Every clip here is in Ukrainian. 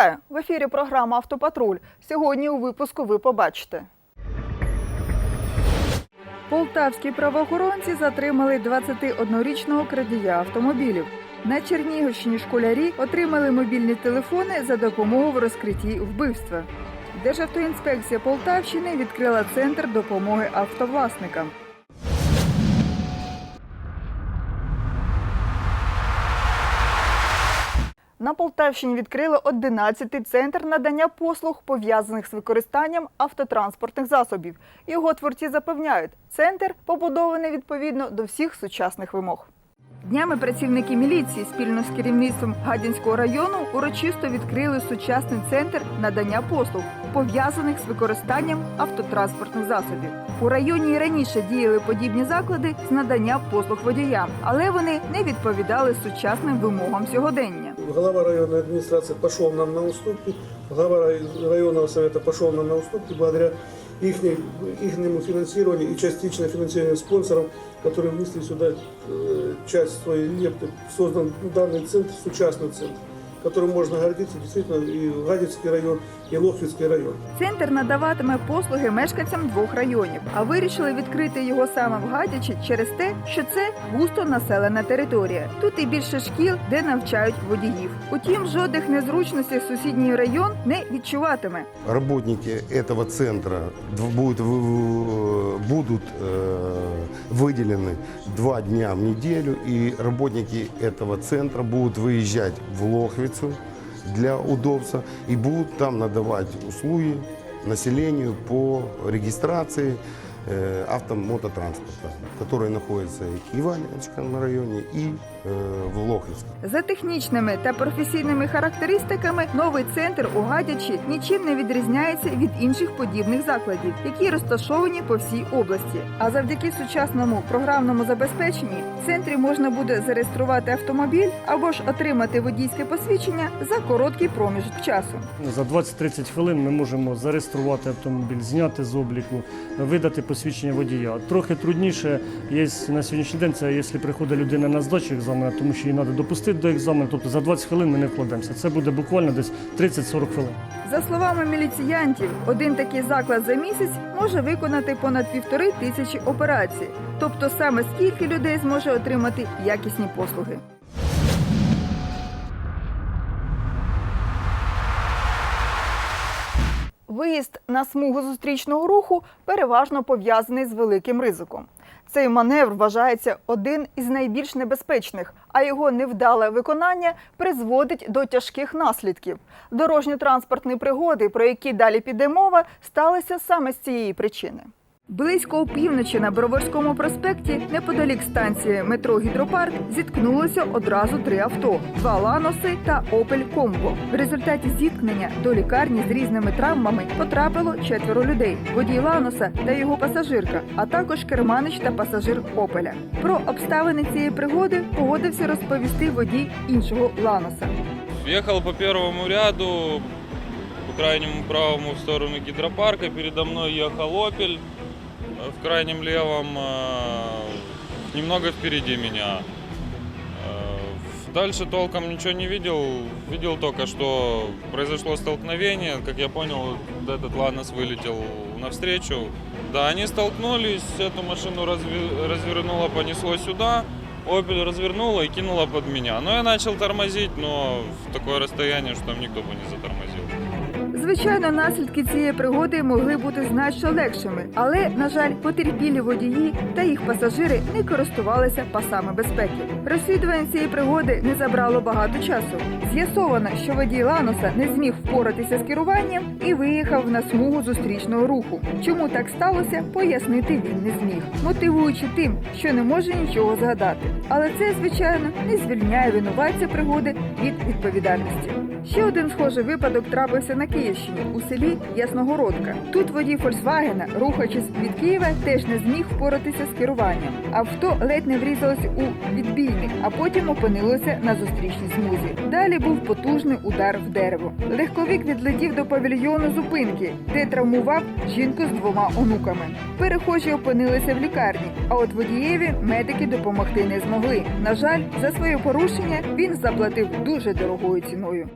Вітаю в ефірі. Програма Автопатруль. Сьогодні у випуску ви побачите. Полтавські правоохоронці затримали 21-річного крадія автомобілів. На Чернігівщині школярі отримали мобільні телефони за допомогою в розкритті вбивства. Державтоінспекція Полтавщини відкрила центр допомоги автовласникам. На Полтавщині відкрили 11-й центр надання послуг, пов'язаних з використанням автотранспортних засобів. Його творці запевняють, центр побудований відповідно до всіх сучасних вимог. Днями працівники міліції спільно з керівництвом Гадянського району урочисто відкрили сучасний центр надання послуг, пов'язаних з використанням автотранспортних засобів. У районі раніше діяли подібні заклади з надання послуг водіям, але вони не відповідали сучасним вимогам сьогодення. Глава районной администрации пошел нам на уступки, глава рай- районного совета пошел нам на уступки благодаря их, ихнему финансированию и частично финансированию спонсоров, которые внесли сюда э, часть своей лепты. Создан данный центр, сучастный центр, которым можно гордиться действительно и Гадецкий район, и Лохвицкий район. Центр надаватиме послуги мешканцям двох районів, а вирішили відкрити його саме в Гадячі через те, що це густо населена територія. Тут і більше шкіл, де навчають водіїв. Утім, жодних незручностей сусідній район не відчуватиме. Работники этого центра дв- будут, вы- будут э, выделены два дня в неделю, и работники этого центра будут выезжать в Лохвицу для удобства и будут там надавать услуги населению по регистрации э, автомототранспорта, который находится и в на районе, и э, в Лохвицком. За технічними та професійними характеристиками новий центр у Гадячі нічим не відрізняється від інших подібних закладів, які розташовані по всій області. А завдяки сучасному програмному забезпеченні в центрі можна буде зареєструвати автомобіль або ж отримати водійське посвідчення за короткий проміжок часу. За 20-30 хвилин ми можемо зареєструвати автомобіль, зняти з обліку, видати посвідчення водія. Трохи трудніше є на сьогоднішній день, це якщо приходить людина на здачу екзамену, тому що її треба допустити до екзамену. Тобто за 20 хвилин ми не вкладемося. Це буде буквально десь 30-40 хвилин. За словами міліціянтів, один такий заклад за місяць може виконати понад півтори тисячі операцій. Тобто саме скільки людей зможе отримати якісні послуги. Виїзд на смугу зустрічного руху переважно пов'язаний з великим ризиком. Цей маневр вважається один із найбільш небезпечних, а його невдале виконання призводить до тяжких наслідків. Дорожньо-транспортні пригоди, про які далі піде мова, сталися саме з цієї причини. Близько опівночі на Броварському проспекті, неподалік станції метро Гідропарк, зіткнулося одразу три авто: два ланоси та Опель Комбо. В результаті зіткнення до лікарні з різними травмами потрапило четверо людей: водій ланоса та його пасажирка, а також керманич та пасажир Опеля. Про обставини цієї пригоди погодився розповісти водій іншого ланоса. Ехал по первому ряду, по крайнему правому в сторону гидропарка. Передо мной ехал «Опель», в крайнем левом э, немного впереди меня. Э, Дальше толком ничего не видел. Видел только, что произошло столкновение. Как я понял, этот Ланос вылетел навстречу. Да, они столкнулись, эту машину разви- развернуло, понесло сюда. Опель развернула и кинула под меня. Но я начал тормозить, но в такое расстояние, что там никто бы не затормозил. Звичайно, наслідки цієї пригоди могли бути значно легшими, але, на жаль, потерпілі водії та їх пасажири не користувалися пасами безпеки. Розслідування цієї пригоди не забрало багато часу. З'ясовано, що водій Ланоса не зміг впоратися з керуванням і виїхав на смугу зустрічного руху. Чому так сталося, пояснити він не зміг, мотивуючи тим, що не може нічого згадати. Але це, звичайно, не звільняє винуватця пригоди від відповідальності. Ще один схожий випадок трапився на Київщині у селі Ясногородка. Тут водій Фольксвагена, рухаючись від Києва, теж не зміг впоратися з керуванням. Авто ледь не врізалось у відбійник, а потім опинилося на зустрічній смузі. Далі був потужний удар в дерево. Легковик відлетів до павільйону зупинки, де травмував жінку з двома онуками. Перехожі опинилися в лікарні, а от водієві медики допомогти не змогли. На жаль, за своє порушення він заплатив дуже дорогою ціною.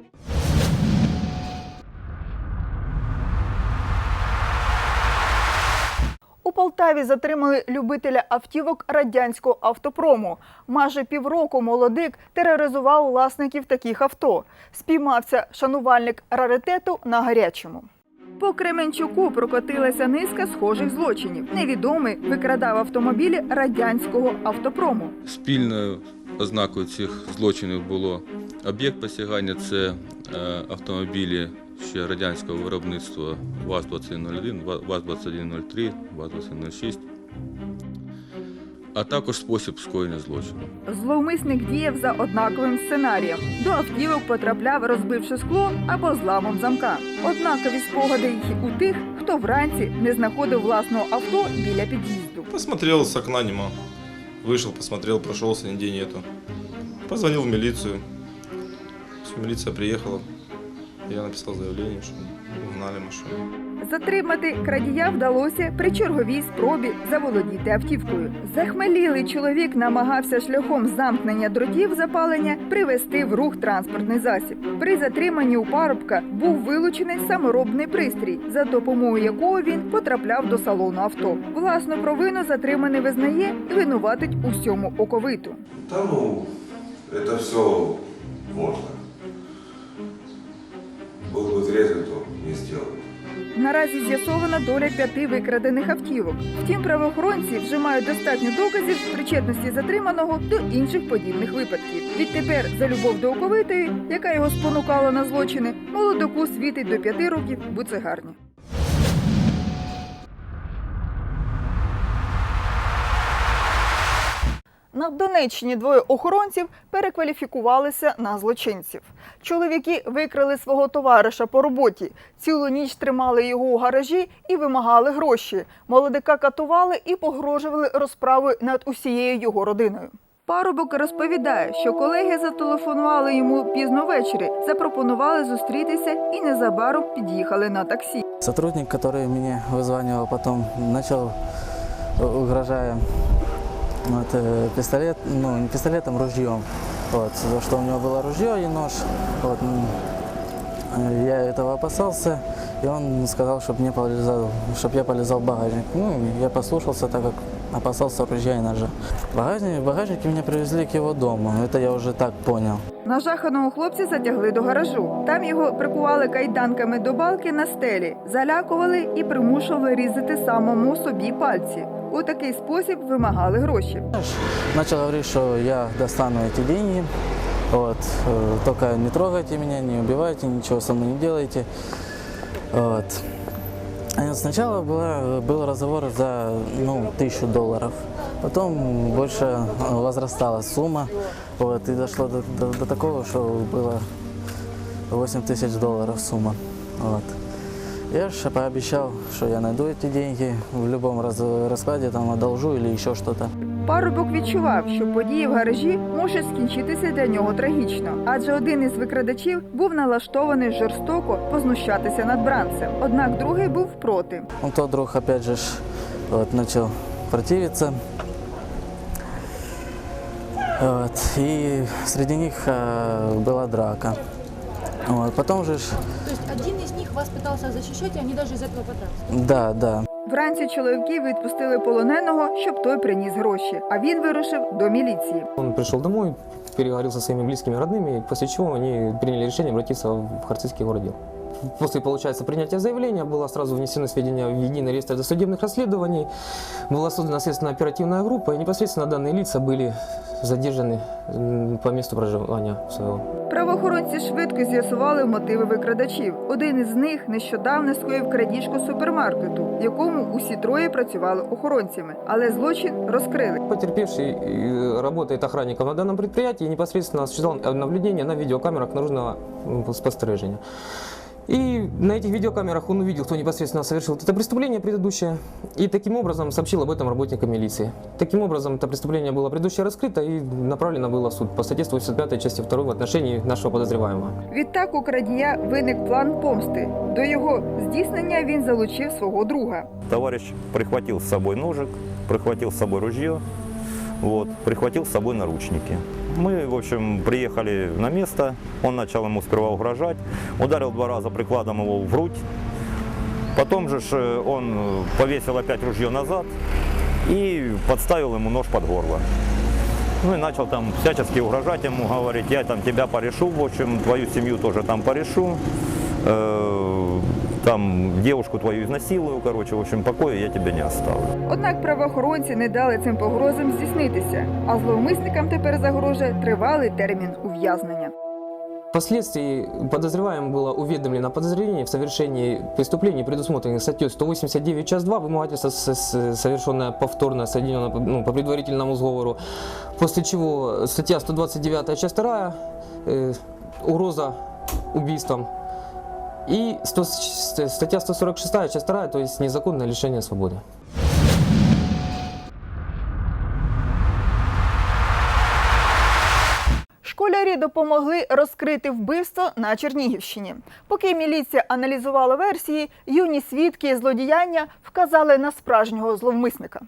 Полтаві затримали любителя автівок радянського автопрому. Майже півроку молодик тероризував власників таких авто. Спіймався шанувальник раритету на гарячому. По Кременчуку прокотилася низка схожих злочинів. Невідомий викрадав автомобілі радянського автопрому. Спільною ознакою цих злочинів було об'єкт посягання це е, автомобілі ще радянського виробництва ВАЗ-2101, ВАЗ-2103, ВАЗ-2106, а також спосіб скоєння злочину. Зловмисник діяв за однаковим сценарієм. До автівок потрапляв, розбивши скло або зламом замка. Однакові спогади й у тих, хто вранці не знаходив власного авто біля під'їзду. Посмотрел с окна нема. Вышел, посмотрел, прошелся, нигде нету. Позвонил в милицию. Всё, милиция приехала. Я написал заявление, что угнали машину. Затримати крадія вдалося при черговій спробі заволодіти автівкою. Захмелілий чоловік намагався шляхом замкнення дротів запалення привести в рух транспортний засіб. При затриманні у парубка був вилучений саморобний пристрій, за допомогою якого він потрапляв до салону авто. Власну провину затриманий визнає і винуватить у всьому оковиту. Да ну, это все можно Был бы трезвый, то не сделал. Наразі з'ясована доля п'яти викрадених автівок. Втім, правоохоронці вже мають достатньо доказів причетності затриманого до інших подібних випадків. Відтепер за любов до оковитої, яка його спонукала на злочини, молодоку світить до п'яти років буцегарні. На Донеччині двоє охоронців перекваліфікувалися на злочинців. Чоловіки викрали свого товариша по роботі. Цілу ніч тримали його у гаражі і вимагали гроші. Молодика катували і погрожували розправою над усією його родиною. Парубок розповідає, що колеги зателефонували йому пізно ввечері, запропонували зустрітися і незабаром під'їхали на таксі. Сотрудник, который меня вызванивал потом, начал, э, угрожая вот, э, пистолет, ну не пистолетом, ружьем. Вот, за что у него было ружье и нож. Вот, м, э, я этого опасался, и он сказал, чтобы мне полезал, чтобы я полезал в багажник. Ну, я послушался, так как опасался ружья и ножа. В багажнике, в багажнике меня привезли к его дому. Это я уже так понял. Нажаханого хлопця затягли до гаражу. Там його прикували кайданками до балки на стелі, залякували і примушували різати самому собі пальці. У такий спосіб вимагали гроші. Начал говорить, что я достану эти деньги, вот, э, только не трогайте меня, не убивайте, ничего со мной не делайте. Вот. А Сначала была, был разговор за ну, тысячу долларов, потом больше э, возрастала сумма, вот, и дошло до, до- до такого, что было 8 тысяч долларов сумма. Вот. Я же пообещал, что я найду эти деньги в любом раз, раскладе, там одолжу или еще что-то. Парубок відчував, що події в гаражі можуть скінчитися для нього трагічно, адже один із викрадачів був налаштований жорстоко познущатися над бранцем. Однак другий був проти. Он тот друг опять же ж, вот, начал противиться. Вот, и среди них э, была драка. Вот, потом же, ж- То есть один из них вас пытался защищать, и они даже из этого подрались? да, да, Вранці чоловіки відпустили полоненого, щоб той приніс гроші. А він вирушив до міліції. Он пришел домой, переговорил со своими близкими родными, после чего они приняли решение обратиться в Харцизский городдел. После, получается, принятия заявления было сразу внесено сведения в единый реестр досудебных расследований, была создана следственная оперативная группа, и непосредственно данные лица были задержаны м, по месту проживания своего. Правоохоронці швидко з'ясували мотиви викрадачів. Один із них нещодавно скоїв крадіжку супермаркету, в якому усі троє працювали охоронцями, але злочин розкрили. Потерпевший э, работает охранником на данном предприятии и непосредственно осуществлял наблюдение на видеокамерах наружного м, спостережения. И на этих видеокамерах он увидел, кто непосредственно совершил это преступление предыдущее, и таким образом сообщил об этом работникам милиции. Таким образом, это преступление было предыдущее раскрыто и направлено было в суд по статье 185 части 2 в отношении нашего подозреваемого. Відтак у крадія виник план помсти. До його здійснення він залучив свого друга. Товарищ прихватил с собой ножик, прихватил с собой ружье, вот, прихватил с собой наручники. Мы, в общем, приехали на место, он начал ему сперва угрожать, ударил два раза прикладом его в грудь, Потом же ж, э, он э, повесил опять ружье назад и подставил ему нож под горло. Ну и начал там всячески угрожать ему, говорить, я там тебя порешу, в общем, твою семью тоже там порешу, э, там девушку твою изнасилую, короче, в общем, покоя я тебе не оставлю. Однак правоохоронці не дали цим погрозам здійснитися, а зловмисникам тепер загрожує тривалий термін ув'язнення. Впоследствии подозреваемым было уведомлено о подозрении в совершении преступлений, предусмотренных статьей 189 час 2, вымогательство, с- с- совершенное повторно, соединенное по- ну, по предварительному сговору, после чего статья 129 часть 2, э, угроза убийством, и 100 с- статья 146 часть 2, то есть незаконное лишение свободы. Школярі допомогли розкрити вбивство на Чернігівщині. Поки міліція аналізувала версії, юні свідки злодіяння вказали на справжнього зловмисника.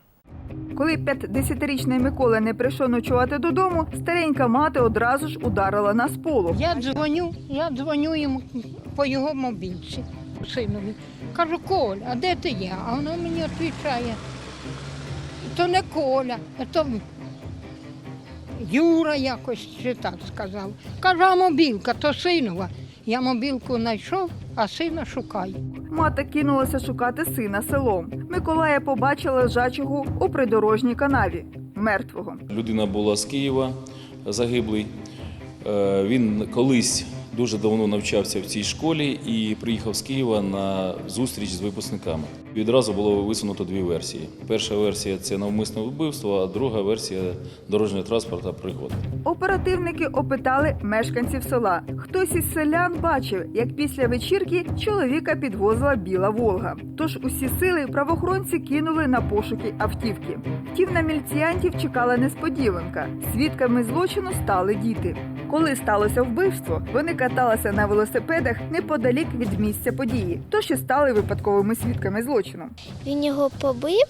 Коли 50-річний Микола не прийшов ночувати додому, старенька мати одразу ж ударила на сполох. Я дзвоню, я дзвоню йому по його мобільці, синові. Кажу, Коля, а де ти є? А вона мені відповідає, то не Коля, то Юра якось чи так сказав. Кажу, а мобілка, то синова. Я мобілку знайшов, а сина шукаю. Мати кинулася шукати сина селом. Миколая побачила лежачого у придорожній канаві мертвого. Людина була з Києва, загиблий. Е, Він колись дуже давно навчався в цій школі і приїхав з Києва на зустріч з випускниками. Відразу було висунуто дві версії. Перша версія це навмисне вбивство, а друга версія дорожнього транспорту пригоди. Оперативники опитали мешканців села. Хтось із селян бачив, як після вечірки чоловіка підвозила біла Волга. Тож усі сили правоохоронці кинули на пошуки автівки. Втім, на міліціянтів чекала несподіванка. Свідками злочину стали діти. Коли сталося вбивство, вони каталися на велосипедах неподалік від місця події, тож і стали випадковими свідками злочину. Він його побив,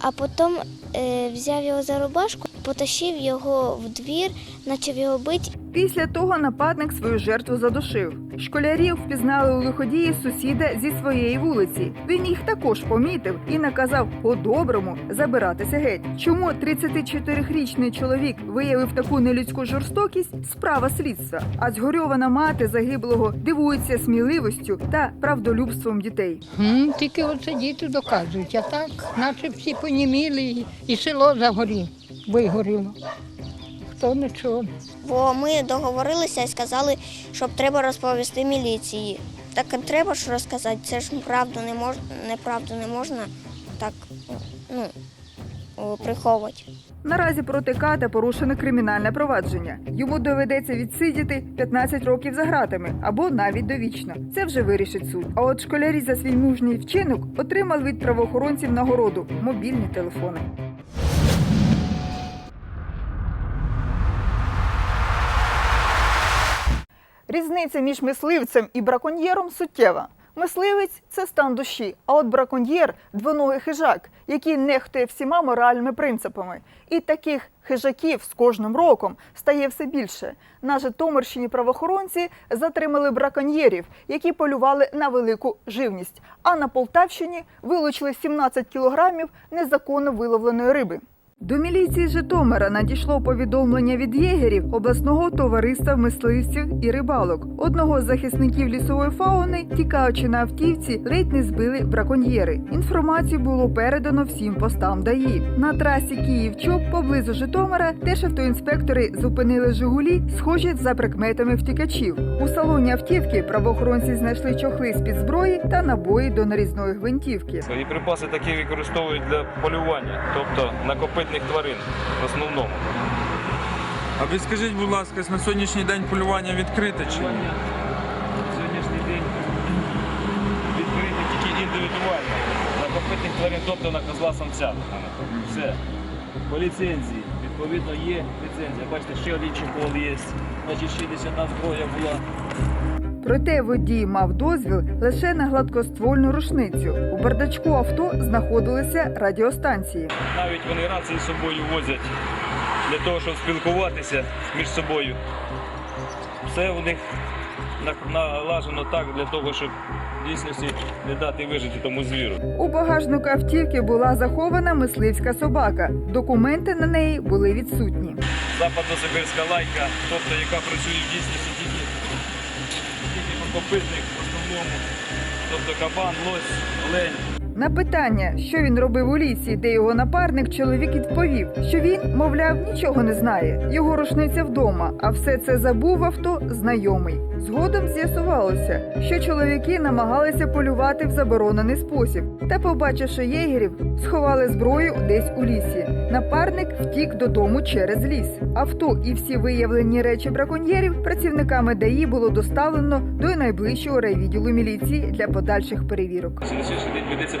а потім е, взяв його за рубашку, потащив його в двір, почав його бити. Після того нападник свою жертву задушив. Школярів впізнали у лиходії сусіда зі своєї вулиці. Він їх також помітив і наказав по-доброму забиратися геть. Чому 34-річний чоловік виявив таку нелюдську жорстокість? Справа слідства. А згорьована мати загиблого дивується сміливостю та правдолюбством дітей. М, Тільки оце діти доказують, а так, наче всі поніміли і, село загоріло, вигоріло. Хто нічого. Бо ми договорилися і сказали, щоб треба розповісти міліції. Так треба ж розказати, це ж правду не мож... неправду не можна так ну, приховувати. Наразі проти ката порушено кримінальне провадження. Йому доведеться відсидіти 15 років за ґратами або навіть довічно. Це вже вирішить суд. А от школярі за свій мужній вчинок отримали від правоохоронців нагороду мобільні телефони. Різниця між мисливцем і браконьєром суттєва. Мисливець це стан душі, а от браконьєр двоногий хижак, який нехтує всіма моральними принципами. І таких хижаків з кожним роком стає все більше. На Житомирщині правоохоронці затримали браконьєрів, які полювали на велику живність. А на Полтавщині вилучили 17 кілограмів незаконно виловленої риби. До міліції Житомира надійшло повідомлення від єгерів обласного товариства мисливців і рибалок. Одного з захисників лісової фауни, тікаючи на автівці, ледь не збили браконьєри. Інформацію було передано всім постам ДАІ. На трасі Київ-Чоп поблизу Житомира теж автоінспектори зупинили Жигулі, схожі за прикметами втікачів. У салоні автівки правоохоронці знайшли чохли з під зброї та набої до нарізної гвинтівки. Боєприпаси такі використовують для полювання, тобто на копитних тварин в основному. А ви скажіть, будь ласка, на сьогоднішній день полювання відкрите чи ні? Сьогоднішній день відкриті тільки індивідуально. На копитних тварин, тобто на козла самця. Все. По ліцензії. Відповідно, є ліцензія. Бачите, ще один чехол є. Значить, ще десь одна зброя була. Проте водій мав дозвіл лише на гладкоствольну рушницю. У бардачку авто знаходилися радіостанції. Навіть вони рації з собою возять для того, щоб спілкуватися між собою. Все у них налажено так для того, щоб дійсності не дати вижити тому звіру. У багажнику автівки була захована мисливська собака. Документи на неї були відсутні. Западно-сибирська лайка, тобто яка працює в дійсності копитних в основному. Тобто кабан, лось, олень. На питання, що він робив у лісі, де його напарник, чоловік відповів, що він, мовляв, нічого не знає. Його рушниця вдома, а все це забув авто знайомий. Згодом з'ясувалося, що чоловіки намагалися полювати в заборонений спосіб, та, побачивши єгерів, сховали зброю десь у лісі. Напарник втік додому через ліс. Авто і всі виявлені речі браконьєрів працівниками ДАІ було доставлено до найближчого райвідділу міліції для подальших перевірок.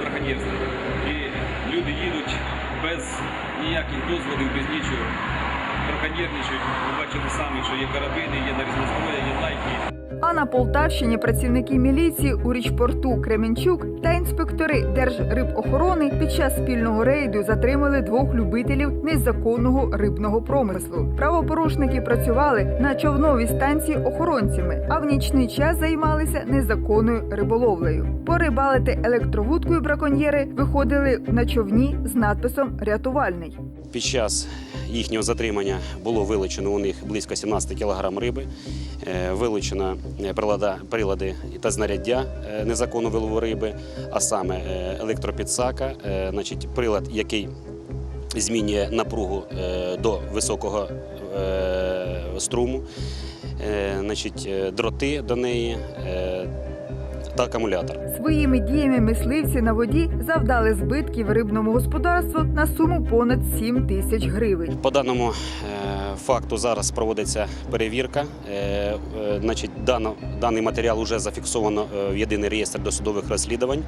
Браконьєрство. І люди їдуть без ніяких дозволів, без нічого. Браконьєрничають. Ви бачите самі, що є карабини, є нарізна зброя, є лайки. А на Полтавщині працівники міліції у річпорту Кременчук та інспектори Держрибохорони під час спільного рейду затримали двох любителів незаконного рибного промислу. Правопорушники працювали на човновій станції охоронцями, а в нічний час займалися незаконною риболовлею. Порибалити електровудкою браконьєри виходили на човні з надписом Рятувальний. Під час їхнього затримання було вилучено у них близько 17 кг риби, е, вилучено прилади та знаряддя е, незаконно вилову риби, а саме е, електропідсака, е, значить, прилад, який змінює напругу е, до високого е, струму, е, значить, е, дроти до неї е, та акумулятор. Своїми діями мисливці на воді завдали збитків рибному господарству на суму понад 7 тисяч гривень. По даному е, факту зараз проводиться перевірка. Е, е, Значить, даний матеріал вже зафіксовано е, в єдиний реєстр досудових розслідувань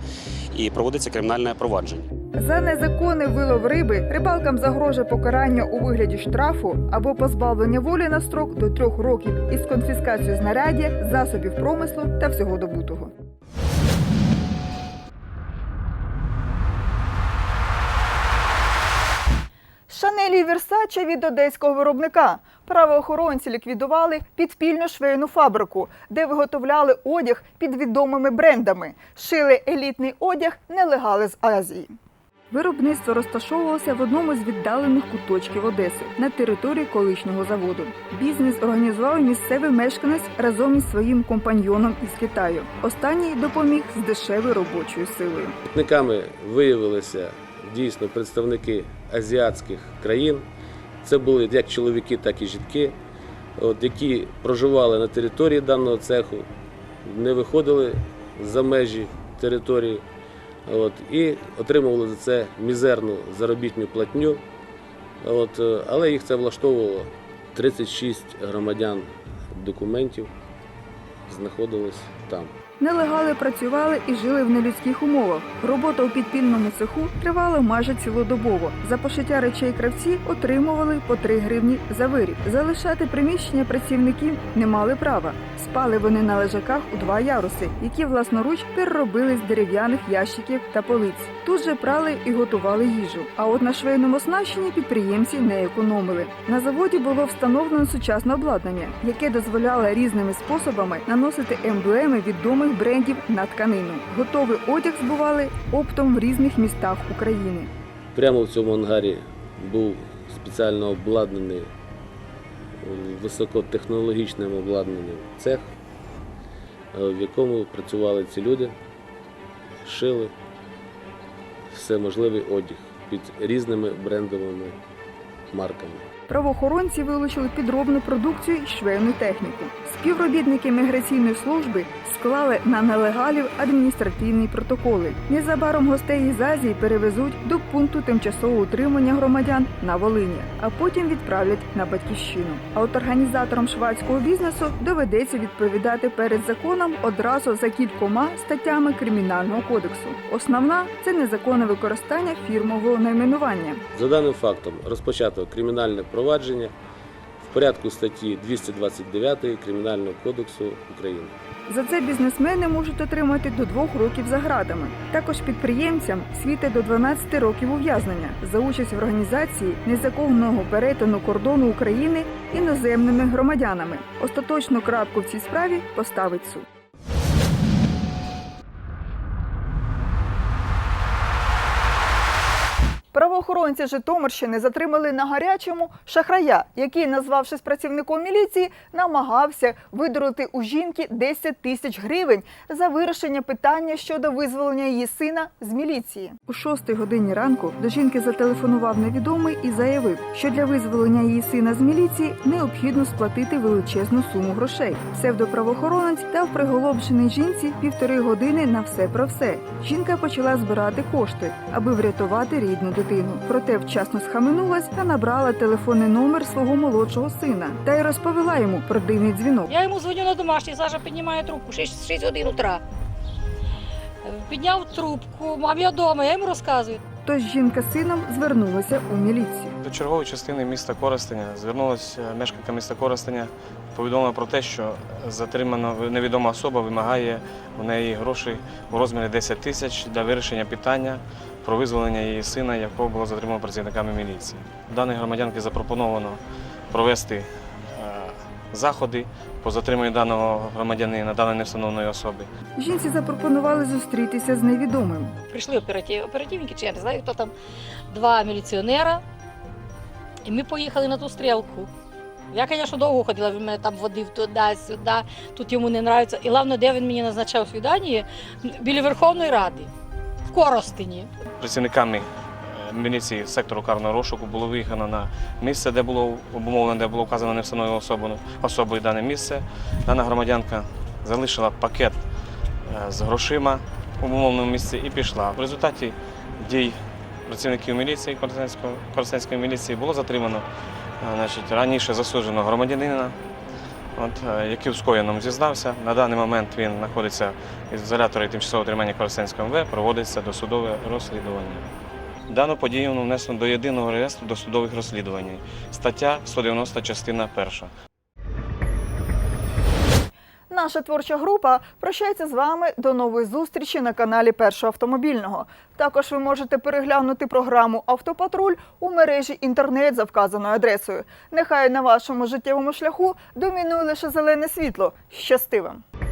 і проводиться кримінальне провадження. За незаконний вилов риби рибалкам загрожує покарання у вигляді штрафу або позбавлення волі на строк до трьох років із конфіскацією знаряддя, засобів промислу та всього добутого. Шанелі і Версаче від одеського виробника. Правоохоронці ліквідували підпільну швейну фабрику, де виготовляли одяг під відомими брендами. Шили елітний одяг нелегали з Азії. Виробництво розташовувалося в одному з віддалених куточків Одеси на території колишнього заводу. Бізнес організував місцевий мешканець разом із своїм компаньйоном із Китаю. Останній допоміг з дешевою робочою силою. Робітниками виявилися дійсно представники азіатських країн. Це були як чоловіки, так і жінки, от, які проживали на території даного цеху, не виходили за межі території от, і отримували за це мізерну заробітну платню. От, е, але їх це влаштовувало. 36 громадян документів знаходились там. Нелегали працювали і жили в нелюдських умовах. Робота у підпільному цеху тривала майже цілодобово. За пошиття речей кравці отримували по 3 гривні за виріб. Залишати приміщення працівників не мали права. Спали вони на лежаках у два яруси, які власноруч переробили з дерев'яних ящиків та полиць. Тут же прали і готували їжу. А от на швейному оснащенні підприємці не економили. На заводі було встановлено сучасне обладнання, яке дозволяло різними способами наносити емблеми відомих брендів на тканину. Готовий одяг збували оптом в різних містах України. Прямо в цьому ангарі був спеціально обладнаний високотехнологічним обладнанням цех, в якому працювали ці люди, шили всеможливий одяг під різними брендовими марками. Правоохоронці вилучили підробну продукцію і швейну техніку. Співробітники міграційної служби склали на нелегалів адміністративні протоколи. Незабаром гостей із Азії перевезуть до пункту тимчасового утримання громадян на Волині, а потім відправлять на батьківщину. А от організаторам швадського бізнесу доведеться відповідати перед законом одразу за кількома статтями кримінального кодексу. Основна це незаконне використання фірмового найменування. За даним фактом розпочато кримінальне провадження в порядку статті 229 Кримінального кодексу України. За це бізнесмени можуть отримати до двох років за градами. Також підприємцям світить до 12 років ув'язнення за участь в організації незаконного перетину кордону України іноземними громадянами. Остаточну крапку в цій справі поставить суд. Правоохоронці Житомирщини затримали на гарячому шахрая, який, назвавшись працівником міліції, намагався видурити у жінки 10 тисяч гривень за вирішення питання щодо визволення її сина з міліції. У шостій годині ранку до жінки зателефонував невідомий і заявив, що для визволення її сина з міліції необхідно сплатити величезну суму грошей. Псевдоправоохоронець дав приголомшеній жінці півтори години на все про все. Жінка почала збирати кошти, аби врятувати рідну дитину. Проте вчасно схаменулась та набрала телефонний номер свого молодшого сина та й розповіла йому про дивний дзвінок. Я йому дзвоню на домашній, Саша піднімає трубку, 6, 6 годин утра. Підняв трубку, мам, я вдома, я йому розказую. Тож жінка з сином звернулася у міліцію. До чергової частини міста Коростеня звернулася мешканка міста Коростеня, повідомила про те, що затримана невідома особа вимагає у неї грошей у розмірі 10 тисяч для вирішення питання про визволення її сина, якого було затримано працівниками міліції. Даній громадянки запропоновано провести е, заходи по затриманню даного громадянина, даної невстановленої особи. Жінці запропонували зустрітися з невідомим. Прийшли оператив, оперативники, чи я не знаю, хто там, два міліціонера. І ми поїхали на ту стрілку. Я, звісно, довго ходила, він мене там водив туди-сюди, тут йому не подобається. І головне, де він мені назначав свідання, біля Верховної Ради, в Коростені. працівниками е, міліції сектору карного розшуку було виїхано на місце, де було обумовлено, де було вказано невстановленою особою, особою дане місце. Дана громадянка залишила пакет е, з грошима в обумовленому місці і пішла. В результаті дій працівників міліції Коростенської, міліції було затримано е, значить, раніше засудженого громадянина. От, е, який в скоєному зізнався. На даний момент він знаходиться в ізоляторі тимчасового тримання Коростенського МВ, проводиться досудове розслідування. Дану подію внесено до єдиного реєстру досудових розслідувань. Стаття 190, частина 1. Наша творча група прощається з вами до нової зустрічі на каналі Першого автомобільного. Також ви можете переглянути програму Автопатруль у мережі інтернет за вказаною адресою. Нехай на вашому життєвому шляху домінує лише зелене світло. Щасти вам!